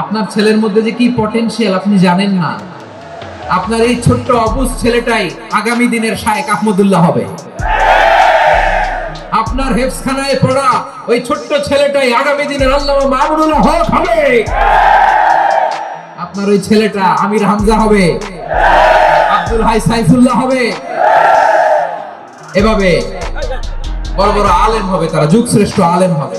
আপনার ছেলের মধ্যে যে কি পটেনশিয়াল আপনি জানেন না। আপনার এই ছোট্ট অবুজ ছেলেটাই আগামী দিনের শায়েক আহমদুল্লাহ হবে। আপনার হেফসখানায় পড়া ওই ছোট্ট ছেলেটাই আগামী দিনের আল্লাহ মামুনুল হক হবে। আপনার ওই ছেলেটা আমির হামজা হবে। আব্দুল হাই সাইফুল্লাহ হবে। এভাবে বড় বড় আলেম হবে, তারা যুগ শ্রেষ্ঠ আলেম হবে।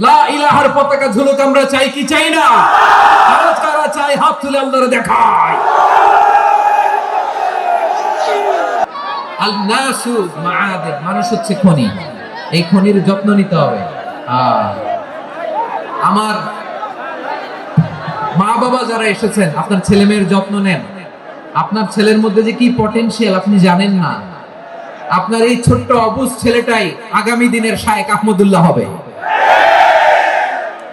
লা ইলাহার পতাকা ঝুলুক, আমরা চাই কি? চাই না। কারা কারা চাই হাত তুলে আল্লাহরে দেখায়। আল নাসু মাআদিন, মানুষ হচ্ছে খনি। এই খনির যত্ন নিতে হবে। আমার মা বাবা যারা এসেছেন, আপনার ছেলে মেয়ের যত্ন নেন। আপনার ছেলের মধ্যে যে কি পটেনশিয়াল আপনি জানেন না। আপনার এই ছোট্ট অবুজ ছেলেটাই আগামী দিনের শায়েক আহমদুল্লাহ হবে।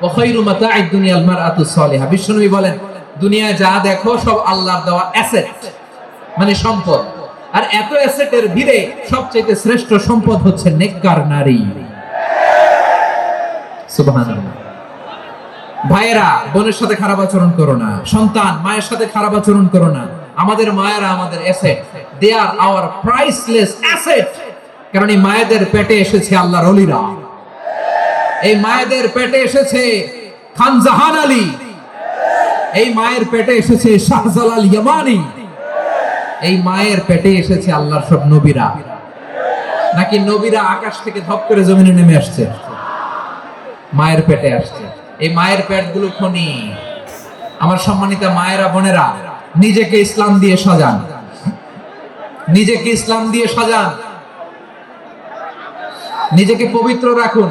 ওয়া খায়রু মাতা'আদ দুনিয়াল বিশ্বনবী বলেন যা দেখো, সব আল্লাহর দেওয়া অ্যাসেট মানে সম্পদ। আর এত অ্যাসেটের ভিড়ে সবচেয়ে শ্রেষ্ঠ সম্পদ হচ্ছে নেককার নারী। সুবহানাল্লাহ। ভাইয়েরা, বোনের সাথে খারাপ আচরণ করো না। সন্তান, মায়ের সাথে খারাপ আচরণ করো না। আমাদের মায়েরা আমাদের asset they are our priceless asset কারণ এই মায়েদের পেটে এসেছে আল্লাহর অলিরা। এই মায়েদের পেটে এসেছে খান জাহান আলী। এই মায়ের পেটে এসেছে শাহজালাল ইয়ামানি। এই মায়ের পেটে এসেছে আল্লাহর সব নবীরা। নাকি নবীরা আকাশ থেকে ধপ করে জমিনে নেমে আসছে? মায়ের পেটে আসছে। এই মায়ের পেটগুলো খনি। আমার সম্মানিত মায়েরা, বোনেরা, নিজেকে ইসলাম দিয়ে সাজান। নিজেকে ইসলাম দিয়ে সাজান। নিজেকে পবিত্র রাখুন।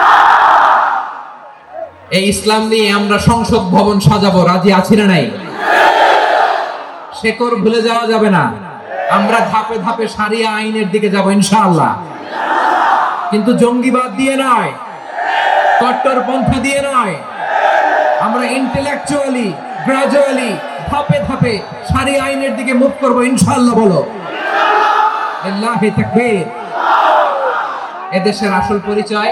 এই ইসলাম নিয়ে আমরা সংসদ ভবন সাজাবো, রাজি আছি না নাই? শেকর ভুলে যাওয়া যাবে না। আমরা ধাপে ধাপে সারিয়া আইনের দিকে যাব, ইনশাআল্লাহ। কিন্তু জঙ্গিবাদ দিয়ে নয় কট্টরপন্থা দিয়ে নয়। আমরা ইন্টেলেকচুয়ালি গ্রাজুয়ালি ধাপে ধাপে সারি আইনের দিকে মুভ করব, ইনশাআল্লাহ বলো। এদেশের আসল পরিচয়?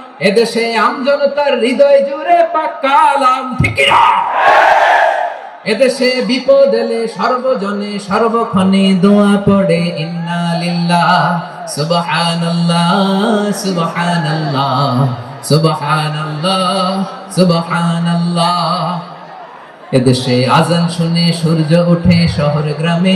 এদেশে আমজনতার হৃদয় জুড়ে পাকালাম ঠিক কি না? এদেশে বিপদ এলে সর্বজনে সর্বক্ষণে দোয়া পড়ে, ইন্না লিল্লাহ, সুবহানাল্লাহ সুবহানাল্লাহ সুবহানাল্লাহ সুবহানাল্লাহ এদেশে আজান শুনে সূর্য ওঠে শহর গ্রামে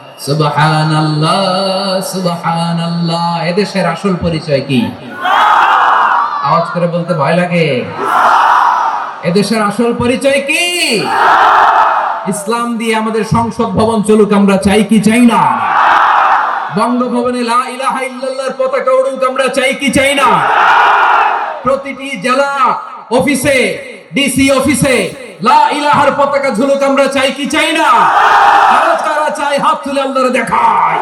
এদেশের আসল পরিচয় কি? আওয়াজ করে বলতে ভয় লাগে। এদেশের আসল পরিচয় কি? ইসলাম দিয়ে আমাদের সংসদ ভবন চলুক, আমরা চাই কি চাই না? বঙ্গভবনে লা পতাকা উড়ুক, আমরা চাই কি চাই না? প্রতিটি জেলা অফিসে, ডিসি অফিসে লা ইলাহার পতাকা ঝুলুক, আমরা চাই কি চাই না? চাই হাত তুলে আল্লাহরে দেখায়